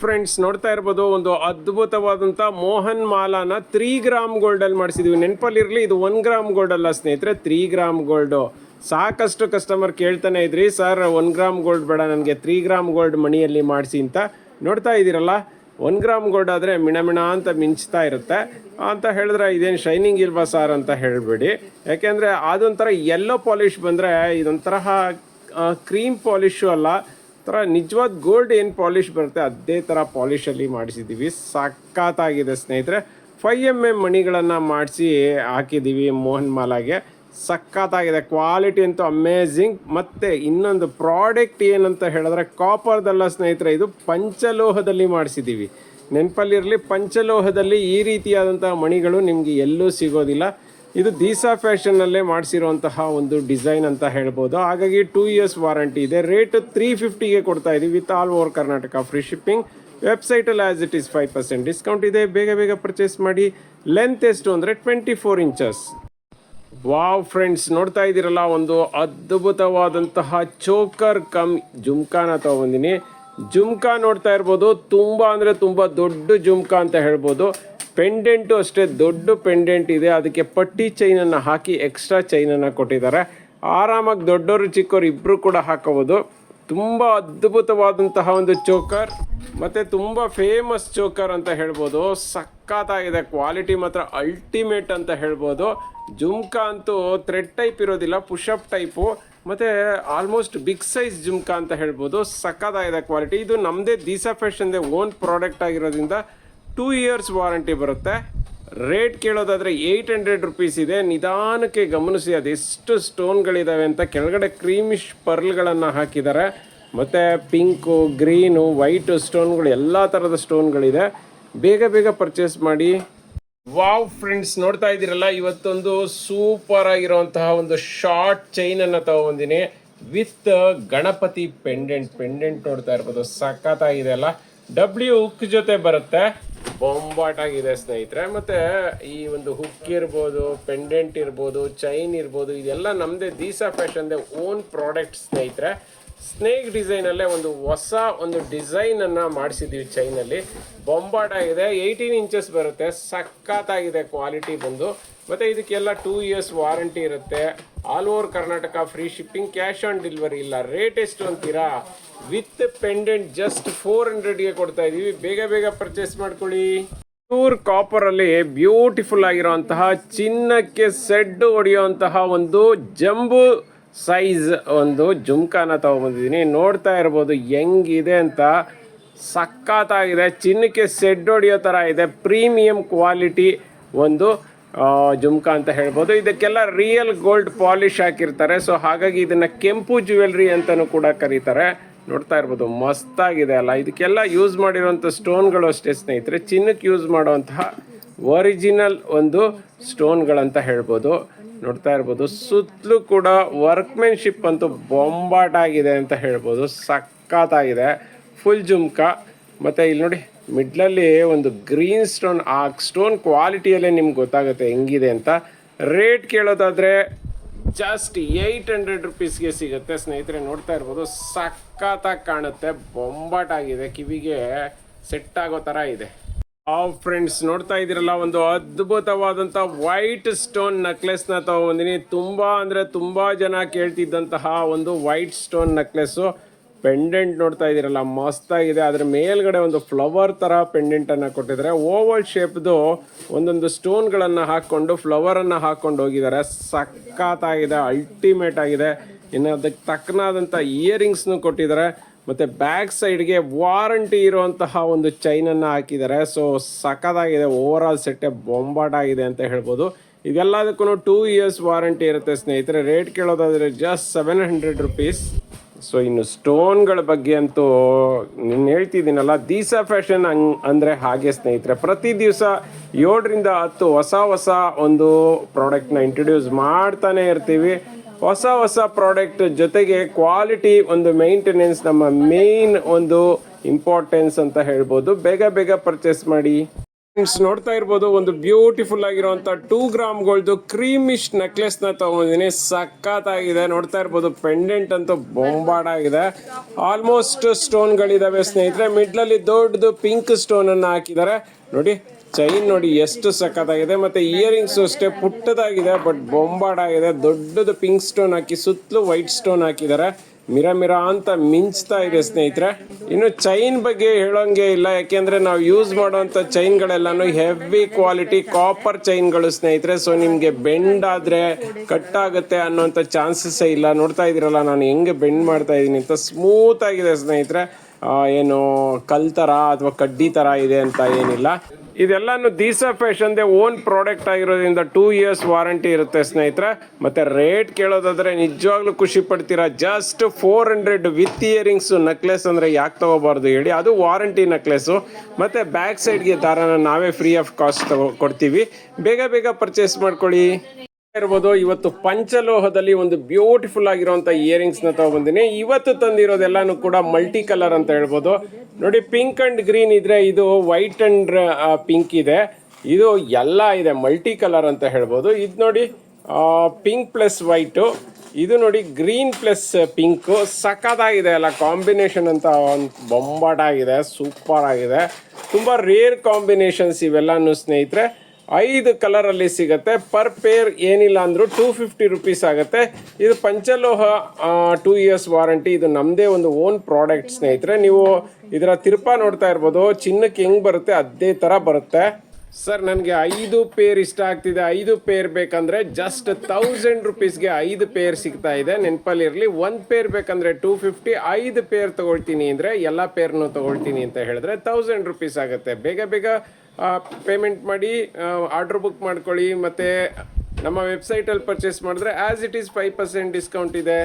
Friends ನೋಡ್ತಾ ಇರ್ಬೋದು, ಒಂದು ಅದ್ಭುತವಾದಂಥ ಮೋಹನ್ ಮಾಲಾನ ತ್ರೀ ಗ್ರಾಮ್ ಗೋಲ್ಡಲ್ಲಿ ಮಾಡಿಸಿದ್ವಿ. ನೆನಪಲ್ಲಿರಲಿ, ಇದು ಒನ್ ಗ್ರಾಮ್ ಗೋಲ್ಡ್ ಅಲ್ಲ ಸ್ನೇಹಿತರೆ, ತ್ರೀ ಗ್ರಾಮ್ ಗೋಲ್ಡು ಸಾಕಷ್ಟು ಕಸ್ಟಮರ್ ಕೇಳ್ತಾನೆ ಇದ್ರಿ, ಸರ್ ಒನ್ ಗ್ರಾಮ್ ಗೋಲ್ಡ್ ಬೇಡ, ನನಗೆ ತ್ರೀ ಗ್ರಾಮ್ ಗೋಲ್ಡ್ ಮಣಿಯಲ್ಲಿ ಮಾಡಿಸಿ ಅಂತ. ನೋಡ್ತಾ ಇದ್ದೀರಲ್ಲ ಒನ್ ಗ್ರಾಮ್ ಗೋಲ್ಡ್ ಆದರೆ ಮಿಣ ಅಂತ ಮಿಂಚ್ತಾ ಇರುತ್ತೆ. ಅಂತ ಹೇಳಿದ್ರೆ, ಇದೇನು ಶೈನಿಂಗ್ ಇಲ್ವಾ ಸರ್ ಅಂತ ಹೇಳಿಬಿಡಿ. ಯಾಕೆಂದರೆ, ಅದೊಂಥರ ಎಲ್ಲೋ ಪಾಲಿಶ್ ಬಂದರೆ, ಇದೊಂಥರ ಕ್ರೀಮ್ ಪಾಲಿಶು ಅಲ್ಲ. ಥರ ನಿಜವಾದ ಗೋಲ್ಡ್ ಏನು ಪಾಲಿಶ್ ಬರುತ್ತೆ, ಅದೇ ಥರ ಪಾಲಿಶಲ್ಲಿ ಮಾಡಿಸಿದ್ದೀವಿ ಸಖತ್ತಾಗಿದೆ ಸ್ನೇಹಿತರೆ. ಫೈವ್ ಎಂ ಎಂ ಮಣಿಗಳನ್ನು ಮಾಡಿಸಿ ಹಾಕಿದ್ದೀವಿ ಮೋಹನ್ ಮಾಲಾಗೆ. ಸಖತ್ತಾಗಿದೆ ಕ್ವಾಲಿಟಿ ಅಂತೂ ಅಮೇಝಿಂಗ್ ಮತ್ತು ಇನ್ನೊಂದು ಪ್ರಾಡಕ್ಟ್ ಏನಂತ ಹೇಳಿದ್ರೆ ಕಾಪರ್ದಲ್ಲ ಸ್ನೇಹಿತರೆ, ಇದು ಪಂಚಲೋಹದಲ್ಲಿ ಮಾಡಿಸಿದ್ದೀವಿ ನೆನಪಲ್ಲಿರಲಿ ಪಂಚಲೋಹದಲ್ಲಿ ಈ ರೀತಿಯಾದಂಥ ಮಣಿಗಳು ನಿಮಗೆ ಎಲ್ಲೂ ಸಿಗೋದಿಲ್ಲ. ಇದು ದೀಸಾ ಫ್ಯಾಷನ್ನಲ್ಲೇ ಮಾಡಿಸಿರುವಂತಹ ಒಂದು ಡಿಸೈನ್ ಅಂತ ಹೇಳ್ಬೋದು. ಹಾಗಾಗಿ ಟೂ ಇಯರ್ಸ್ ವಾರಂಟಿ ಇದೆ. ರೇಟ್ ತ್ರೀ ಫಿಫ್ಟಿಗೆ ಕೊಡ್ತಾ ಇದ್ದೀವಿ with all over Karnataka free shipping ವೆಬ್ಸೈಟಲ್ಲಿ as it is five percent discount ಇದೆ. ಬೇಗ ಬೇಗ ಪರ್ಚೇಸ್ ಮಾಡಿ. ಲೆಂತ್ ಎಷ್ಟು ಅಂದರೆ twenty four inches wow friends ನೋಡ್ತಾ ಇದ್ದೀರಲ್ಲ, ಒಂದು ಅದ್ಭುತವಾದಂತಹ ಚೋಕರ್ ಕಮ್ ಜುಮ್ಕಾನ ತಗೊಂಡಿನಿ. ಜುಮ್ಕಾ ನೋಡ್ತಾ ಇರ್ಬೋದು. ತುಂಬ ಅಂದರೆ ತುಂಬ ದೊಡ್ಡ ಜುಮ್ಕಾ ಅಂತ ಹೇಳ್ಬೋದು. ಪೆಂಡೆಂಟು ಅಷ್ಟೇ ದೊಡ್ಡ ಪೆಂಡೆಂಟ್ ಇದೆ. ಅದಕ್ಕೆ ಪಟ್ಟಿ ಚೈನನ್ನು ಹಾಕಿ, ಎಕ್ಸ್ಟ್ರಾ ಚೈನನ್ನು ಕೊಟ್ಟಿದ್ದಾರೆ. ಆರಾಮಾಗಿ ದೊಡ್ಡವರು, ಚಿಕ್ಕವರು ಇಬ್ಬರು ಕೂಡ ಹಾಕೋಬೋದು ತುಂಬ ಅದ್ಭುತವಾದಂತಹ ಒಂದು ಚೋಕರ್, ಮತ್ತು ತುಂಬ ಫೇಮಸ್ ಚೋಕರ್ ಅಂತ ಹೇಳ್ಬೋದು. ಸಖತ್ತಾಗಿದೆ, ಕ್ವಾಲಿಟಿ ಮಾತ್ರ ಅಲ್ಟಿಮೇಟ್ ಅಂತ ಹೇಳ್ಬೋದು. ಜುಮ್ಕಾ ಅಂತೂ ಥ್ರೆಡ್ ಟೈಪ್ ಇರೋದಿಲ್ಲ, ಪುಷಪ್ ಟೈಪು, ಮತ್ತು ಆಲ್ಮೋಸ್ಟ್ ಬಿಗ್ ಸೈಜ್ ಜುಮ್ಕಾ ಅಂತ ಹೇಳ್ಬೋದು. ಸಖತ್ತಾಗಿದೆ ಕ್ವಾಲಿಟಿ. ಇದು ನಮ್ಮದೇ ದೀಸಾ ಫ್ಯಾಷನ್ದೇ ಓನ್ ಪ್ರಾಡಕ್ಟ್ ಆಗಿರೋದ್ರಿಂದ ಟೂ ಇಯರ್ಸ್ ವಾರಂಟಿ ಬರುತ್ತೆ. ರೇಟ್ ಕೇಳೋದಾದರೆ ಏಯ್ಟ್ ಹಂಡ್ರೆಡ್ ರುಪೀಸ್ ಇದೆ. ನಿಧಾನಕ್ಕೆ ಗಮನಿಸಿ, ಅದೆಷ್ಟು ಸ್ಟೋನ್ಗಳಿದ್ದಾವೆ ಅಂತ ಕೆಳಗಡೆ ಕ್ರೀಮಿಶ್ ಪರ್ಲ್ಗಳನ್ನು ಹಾಕಿದ್ದಾರೆ. ಮತ್ತು ಪಿಂಕು ಗ್ರೀನು ವೈಟು ಸ್ಟೋನ್ಗಳು ಎಲ್ಲ ಥರದ ಸ್ಟೋನ್ಗಳಿದೆ ಬೇಗ ಬೇಗ ಪರ್ಚೇಸ್ ಮಾಡಿ. ವಾವ್ ಫ್ರೆಂಡ್ಸ್ ನೋಡ್ತಾ ಇದ್ದೀರಲ್ಲ, ಇವತ್ತೊಂದು ಸೂಪರ್ ಆಗಿರುವಂತಹ ಒಂದು ಶಾರ್ಟ್ ಚೈನ್ ಅನ್ನ ತಗೊಂಡಿನಿ. ವಿತ್ ಗಣಪತಿ ಪೆಂಡೆಂಟ್ ಪೆಂಡೆಂಟ್ ನೋಡ್ತಾ ಇರ್ಬೋದು. ಸಖತ್ತಾಗಿದೆ ಅಲ್ಲ. ಡಬ್ಲ್ಯೂ ಉಕ್ ಜೊತೆ ಬರುತ್ತೆ. ಬೊಂಬಾಟ್ ಆಗಿದೆ ಸ್ನೇಹಿತರೆ. ಮತ್ತೆ ಈ ಒಂದು ಹುಕ್ ಇರ್ಬೋದು ಪೆಂಡೆಂಟ್ ಇರ್ಬೋದು ಚೈನ್ ಇರ್ಬೋದು, ಇದೆಲ್ಲ ನಮ್ಮದೇ ದೀಸಾ ಫ್ಯಾಷನ್ದೇ ಓನ್ ಪ್ರಾಡಕ್ಟ್ ಸ್ನೇಹಿತರೆ. ಸ್ನೇಕ್ ಡಿಸೈನಲ್ಲೇ ಒಂದು ಹೊಸ ಒಂದು ಡಿಸೈನನ್ನು ಮಾಡಿಸಿದ್ದೀವಿ ಚೈನಲ್ಲಿ ಬೊಂಬಾಟಾಗಿದೆ ಏಯ್ಟೀನ್ ಇಂಚಸ್ ಬರುತ್ತೆ. ಸಖತ್ತಾಗಿದೆ ಕ್ವಾಲಿಟಿ ಬಂದು. ಮತ್ತು ಇದಕ್ಕೆಲ್ಲ ಟೂ ಇಯರ್ಸ್ ವಾರಂಟಿ ಇರುತ್ತೆ. All over Karnataka free shipping cash on delivery ಇಲ್ಲ. ರೇಟ್ ಎಷ್ಟು ಅಂತೀರಾ? ವಿತ್ ಪೆಂಡೆಂಟ್ ಜಸ್ಟ್ ಫೋರ್ ಹಂಡ್ರೆಡ್ಗೆ ಕೊಡ್ತಾ ಇದ್ದೀವಿ ಬೇಗ ಬೇಗ ಪರ್ಚೇಸ್ ಮಾಡ್ಕೊಳ್ಳಿ. ಪ್ಯೂರ್ ಕಾಪರ್ ಅಲ್ಲಿ ಬ್ಯೂಟಿಫುಲ್ ಆಗಿರುವಂತಹ, ಚಿನ್ನಕ್ಕೆ ಸೆಡ್ ಹೊಡೆಯುವಂತಹ ಒಂದು ಜಂಬು ಸೈಜ್ ಒಂದು ಜುಮ್ಕಾನ ತಗೊಂಬಂದಿದ್ದೀನಿ ನೋಡ್ತಾ ಇರ್ಬೋದು, ಹೆಂಗಿದೆ ಅಂತ. ಸಖತ್ತಾಗಿದೆ. ಚಿನ್ನಕ್ಕೆ ಸೆಡ್ ಹೊಡೆಯೋ ಥರ ಇದೆ. ಪ್ರೀಮಿಯಂ ಕ್ವಾಲಿಟಿ ಒಂದು ಜುಮ್ಕಾ ಅಂತ ಹೇಳ್ಬೋದು. ಇದಕ್ಕೆಲ್ಲ ರಿಯಲ್ ಗೋಲ್ಡ್ ಪಾಲಿಶ್ ಹಾಕಿರ್ತಾರೆ. ಸೊ ಹಾಗಾಗಿ ಇದನ್ನು ಕೆಂಪು ಜ್ಯುವೆಲ್ರಿ ಅಂತಲೂ ಕೂಡ ಕರೀತಾರೆ. ನೋಡ್ತಾ ಇರ್ಬೋದು, ಮಸ್ತಾಗಿದೆ ಅಲ್ಲ. ಇದಕ್ಕೆಲ್ಲ ಯೂಸ್ ಮಾಡಿರುವಂಥ ಸ್ಟೋನ್ಗಳು ಅಷ್ಟೇ ಸ್ನೇಹಿತರೆ. ಚಿನ್ನಕ್ಕೆ ಯೂಸ್ ಮಾಡುವಂತಹ ಒರಿಜಿನಲ್ ಒಂದು ಸ್ಟೋನ್ಗಳಂತ ಹೇಳ್ಬೋದು. ನೋಡ್ತಾ ಇರ್ಬೋದು, ಸುತ್ತಲೂ ಕೂಡ ವರ್ಕ್ಮೆನ್ಶಿಪ್ ಅಂತೂ ಬೊಂಬಾಟ್ ಆಗಿದೆ ಅಂತ ಹೇಳ್ಬೋದು. ಸಖತ್ತಾಗಿದೆ. ಫುಲ್ ಜುಮ್ಕಾ. ಮತ್ತು ಇಲ್ಲಿ ನೋಡಿ ಮಿಡ್ಲಲ್ಲಿ ಒಂದು ಗ್ರೀನ್ ಸ್ಟೋನ್, ಆ ಸ್ಟೋನ್ ಕ್ವಾಲಿಟಿಯಲ್ಲೇ ನಿಮ್ಗೆ ಗೊತ್ತಾಗುತ್ತೆ ಹೆಂಗಿದೆ ಅಂತ. ರೇಟ್ ಕೇಳೋದಾದರೆ ಜಸ್ಟ್ ಏಯ್ಟ್ ಹಂಡ್ರೆಡ್ ರುಪೀಸ್ಗೆ ಸಿಗುತ್ತೆ. ಸ್ನೇಹಿತರೆ, ನೋಡ್ತಾ ಇರ್ಬೋದು, ಸಖತ್ತಾಗಿ ಕಾಣುತ್ತೆ. ಬೊಂಬಾಟಾಗಿದೆ, ಕಿವಿಗೆ ಸೆಟ್ ಆಗೋ ಥರ ಇದೆ. ಆ ಫ್ರೆಂಡ್ಸ್, ನೋಡ್ತಾ ಇದ್ದೀರಲ್ಲ, ಒಂದು ಅದ್ಭುತವಾದಂಥ ವೈಟ್ ಸ್ಟೋನ್ ನೆಕ್ಲೆಸ್ನ ತಗೊಂಡಿನಿ ತುಂಬ ಅಂದರೆ ತುಂಬ ಜನ ಕೇಳ್ತಿದ್ದಂತಹ ಒಂದು ವೈಟ್ ಸ್ಟೋನ್ ನೆಕ್ಲೆಸ್ಸು ಪೆಂಡೆಂಟ್ ನೋಡ್ತಾ ಇದ್ದೀರಲ್ಲ ಮಸ್ತಾಗಿದೆ ಅದ್ರ ಮೇಲ್ಗಡೆ ಒಂದು ಫ್ಲವರ್ ಥರ ಪೆಂಡೆಂಟನ್ನು ಕೊಟ್ಟಿದ್ದಾರೆ. ಓವಲ್ ಶೇಪ್ದು ಒಂದೊಂದು ಸ್ಟೋನ್ಗಳನ್ನು ಹಾಕ್ಕೊಂಡು ಫ್ಲವರನ್ನು ಹಾಕ್ಕೊಂಡು ಹೋಗಿದ್ದಾರೆ. ಸಖತ್ತಾಗಿದೆ ಅಲ್ಟಿಮೇಟ್ ಆಗಿದೆ. ಇನ್ನು ಅದಕ್ಕೆ ತಕ್ಕನಾದಂಥ ಇಯರಿಂಗ್ಸ್ನು ಕೊಟ್ಟಿದ್ದಾರೆ. ಮತ್ತು ಬ್ಯಾಕ್ ಸೈಡ್ಗೆ ವಾರಂಟಿ ಇರುವಂತಹ ಒಂದು ಚೈನನ್ನು ಹಾಕಿದ್ದಾರೆ. ಸೊ ಸಖತ್ತಾಗಿದೆ. ಓವರ್ ಆಲ್ ಬೊಂಬಾಟ್ ಆಗಿದೆ ಅಂತ ಹೇಳ್ಬೋದು. ಇದೆಲ್ಲದಕ್ಕೂ ಟೂ ಇಯರ್ಸ್ ವಾರಂಟಿ ಇರುತ್ತೆ ಸ್ನೇಹಿತರೆ. Rate ಕೇಳೋದಾದರೆ just seven hundred rupees so ಇನ್ನು ಸ್ಟೋನ್ಗಳ ಬಗ್ಗೆ ಅಂತೂ ನೀನು ಹೇಳ್ತಿದ್ದೀನಲ್ಲ, ದೀಸಾ ಫ್ಯಾಷನ್ ಹಂಗ್ ಅಂದರೆ ಹಾಗೆ ಸ್ನೇಹಿತರೆ, ಪ್ರತಿ ದಿವಸ ಏಳರಿಂದ ಹತ್ತು ಹೊಸ ಹೊಸ ಒಂದು ಪ್ರಾಡಕ್ಟ್ನ ಇಂಟ್ರೊಡ್ಯೂಸ್ ಮಾಡ್ತಾನೆ ಇರ್ತೀವಿ. ಹೊಸ ಹೊಸ ಪ್ರಾಡಕ್ಟ್ ಜೊತೆಗೆ ಕ್ವಾಲಿಟಿ ಒಂದು ಮೇಂಟೆನೆನ್ಸ್ ನಮ್ಮ ಮೇನ್ ಒಂದು ಇಂಪಾರ್ಟೆನ್ಸ್ ಅಂತ ಹೇಳ್ಬೋದು. ಬೇಗ ಬೇಗ ಪರ್ಚೇಸ್ ಮಾಡಿ. ನೋಡ್ತಾ ಇರ್ಬೋದು. ಒಂದು ಬ್ಯೂಟಿಫುಲ್ ಆಗಿರುವಂತ ಟೂ ಗ್ರಾಮ್ ಗೋಲ್ಡ್ ಕ್ರೀಮಿಶ್ ನೆಕ್ಲೆಸ್ನ ತಗೊಂಡಿದ್ದೀನಿ. ಸಖತ್ತಾಗಿದೆ. ನೋಡ್ತಾ ಇರ್ಬೋದು. ಪೆಂಡೆಂಟ್ ಅಂತೂ ಬೊಂಬಾಡಾಗಿದೆ. ಆಲ್ಮೋಸ್ಟ್ ಸ್ಟೋನ್ ಗಳಿದಾವೆ ಸ್ನೇಹಿತರೆ. ಮಿಡ್ಲ್ ಅಲ್ಲಿ ದೊಡ್ಡದು ಪಿಂಕ್ ಸ್ಟೋನ್ ಅನ್ನ ಹಾಕಿದ್ದಾರೆ. ನೋಡಿ ಚೈನ್ ನೋಡಿ ಎಷ್ಟು ಸಖತ್ತಾಗಿದೆ. ಮತ್ತೆ ಇಯರಿಂಗ್ಸ್ ಅಷ್ಟೇ ಪುಟ್ಟದಾಗಿದೆ ಬಟ್ ಬೊಂಬಾಡಾಗಿದೆ. ದೊಡ್ಡದು ಪಿಂಕ್ ಸ್ಟೋನ್ ಹಾಕಿ ಸುತ್ತಲೂ ವೈಟ್ ಸ್ಟೋನ್ ಹಾಕಿದ್ದಾರೆ. ಮಿರ ಮಿರ ಅಂತ ಮಿಂಚ್ತಾ ಇದೆ ಸ್ನೇಹಿತರೆ. ಇನ್ನು ಚೈನ್ ಬಗ್ಗೆ ಹೇಳೋಂಗೆ ಇಲ್ಲ, ಯಾಕೆಂದ್ರೆ ನಾವು ಯೂಸ್ ಮಾಡುವಂತ ಚೈನ್ಗಳೆಲ್ಲಾನು ಹೆವಿ ಕ್ವಾಲಿಟಿ ಕಾಪರ್ ಚೈನ್ಗಳು ಸ್ನೇಹಿತರೆ. ಸೊ ನಿಮ್ಗೆ ಬೆಂಡ್ ಆದ್ರೆ ಕಟ್ ಆಗುತ್ತೆ ಅನ್ನೋಂತ ಚಾನ್ಸಸ್ ಇಲ್ಲ. ನೋಡ್ತಾ ಇದೀರಲ್ಲ ನಾನು ಹೆಂಗೆ ಬೆಂಡ್ ಮಾಡ್ತಾ ಇದ್ದೀನಿ ಅಂತ ಸ್ಮೂತ್ ಆಗಿದೆ ಸ್ನೇಹಿತರೆ. ಏನು ಕಲ್ ತರ ಅಥವಾ ಕಡ್ಡಿ ತರ ಇದೆ ಅಂತ ಏನಿಲ್ಲ. ಇದೆಲ್ಲಾನು ದೀಸಾ ಫ್ಯಾಷನ್ದೇ ಓನ್ ಪ್ರಾಡಕ್ಟ್ ಆಗಿರೋದ್ರಿಂದ ಟೂ ಇಯರ್ಸ್ ವಾರಂಟಿ ಇರುತ್ತೆ ಸ್ನೇಹಿತರೆ. ಮತ್ತೆ ರೇಟ್ ಕೇಳೋದಾದ್ರೆ ನಿಜವಾಗ್ಲೂ ಖುಷಿ ಪಡ್ತೀರಾ? Just four hundred with earrings necklace ಅಂದ್ರೆ ಯಾಕೆ ತಗೋಬಾರ್ದು ಹೇಳಿ. ಅದು ವಾರಂಟಿ ನೆಕ್ಲೆಸ್ಸು ಮತ್ತೆ ಬ್ಯಾಕ್ ಸೈಡ್ಗೆ ದಾರನ ನಾವೇ ಫ್ರೀ ಆಫ್ ಕಾಸ್ಟ್ ತಗೋ ಕೊಡ್ತೀವಿ. ಬೇಗ ಬೇಗ ಪರ್ಚೇಸ್ ಮಾಡ್ಕೊಳ್ಳಿ. ಇರ್ಬೋದು. ಇವತ್ತು ಪಂಚಲೋಹದಲ್ಲಿ ಒಂದು ಬ್ಯೂಟಿಫುಲ್ ಆಗಿರುವಂತ ಇಯರಿಂಗ್ಸ್ನ ತಗೊಂಡ್ಬಂದಿನಿ ಇವತ್ತು ತಂದಿರೋದೆಲ್ಲಾನು ಕೂಡ ಮಲ್ಟಿ ಕಲರ್ ಅಂತ ಹೇಳ್ಬೋದು. ನೋಡಿ ಪಿಂಕ್ ಅಂಡ್ ಗ್ರೀನ್ ಇದ್ರೆ ಇದು ವೈಟ್ ಅಂಡ್ ಪಿಂಕ್ ಇದೆ. ಇದು ಎಲ್ಲ ಇದೆ ಮಲ್ಟಿ ಕಲರ್ ಅಂತ ಹೇಳ್ಬೋದು. ಇದು ನೋಡಿ ಪಿಂಕ್ ಪ್ಲಸ್ ವೈಟು ಇದು ನೋಡಿ ಗ್ರೀನ್ ಪ್ಲಸ್ ಪಿಂಕ್ ಸಖತ್ತಾಗಿದೆ ಅಲ್ಲ ಕಾಂಬಿನೇಷನ್ ಅಂತ ಒಂದು ಬೊಂಬಾಟಾಗಿದೆ ಸೂಪರ್ ಆಗಿದೆ. ತುಂಬ ರೇರ್ ಕಾಂಬಿನೇಷನ್ಸ್ ಇವೆಲ್ಲಾನು ಸ್ನೇಹಿತರೆ. ಐದು ಕಲರಲ್ಲಿ ಸಿಗುತ್ತೆ. ಪರ್ ಪೇರ್ ಏನಿಲ್ಲ ಅಂದರೂ ಟೂ ಫಿಫ್ಟಿ ರುಪೀಸ್ ಆಗುತ್ತೆ. ಇದು ಪಂಚಲೋಹ ಟೂ ಇಯರ್ಸ್ ವಾರಂಟಿ ಇದು ನಮ್ಮದೇ ಒಂದು ಓನ್ ಪ್ರಾಡಕ್ಟ್ ಸ್ನೇಹಿತರೆ. ನೀವು ಇದರ ತಿರುಪ ನೋಡ್ತಾ ಇರ್ಬೋದು. ಚಿನ್ನಕ್ಕೆ ಹೆಂಗೆ ಬರುತ್ತೆ? ಅದೇ ಥರ ಬರುತ್ತೆ. ಸರ್, ನನಗೆ ಐದು ಪೇರ್ ಇಷ್ಟ ಆಗ್ತಿದೆ. ಐದು ಪೇರ್ ಬೇಕಂದ್ರೆ ಜಸ್ಟ್ ತೌಸಂಡ್ ರುಪೀಸ್ಗೆ ಐದು ಪೇರ್ ಸಿಗ್ತಾ ಇದೆ. ನೆನಪಲ್ಲಿರಲಿ ಒಂದು ಪೇರ್ ಬೇಕಂದ್ರೆ ಟೂ ಫಿಫ್ಟಿ ಐದು ಪೇರ್ ತೊಗೊಳ್ತೀನಿ ಅಂದರೆ ಎಲ್ಲ ಪೇರ್ನು ತಗೊಳ್ತೀನಿ ಅಂತ ಹೇಳಿದ್ರೆ ತೌಸಂಡ್ ರುಪೀಸ್ ಆಗುತ್ತೆ. ಬೇಗ ಬೇಗ ಪೇಮೆಂಟ್ ಮಾಡಿ ಆರ್ಡ್ರ್ ಬುಕ್ ಮಾಡ್ಕೊಳ್ಳಿ. ಮತ್ತು ನಮ್ಮ ವೆಬ್ಸೈಟಲ್ಲಿ ಪರ್ಚೇಸ್ ಮಾಡಿದ್ರೆ as it is five percent discount ಇದೆ.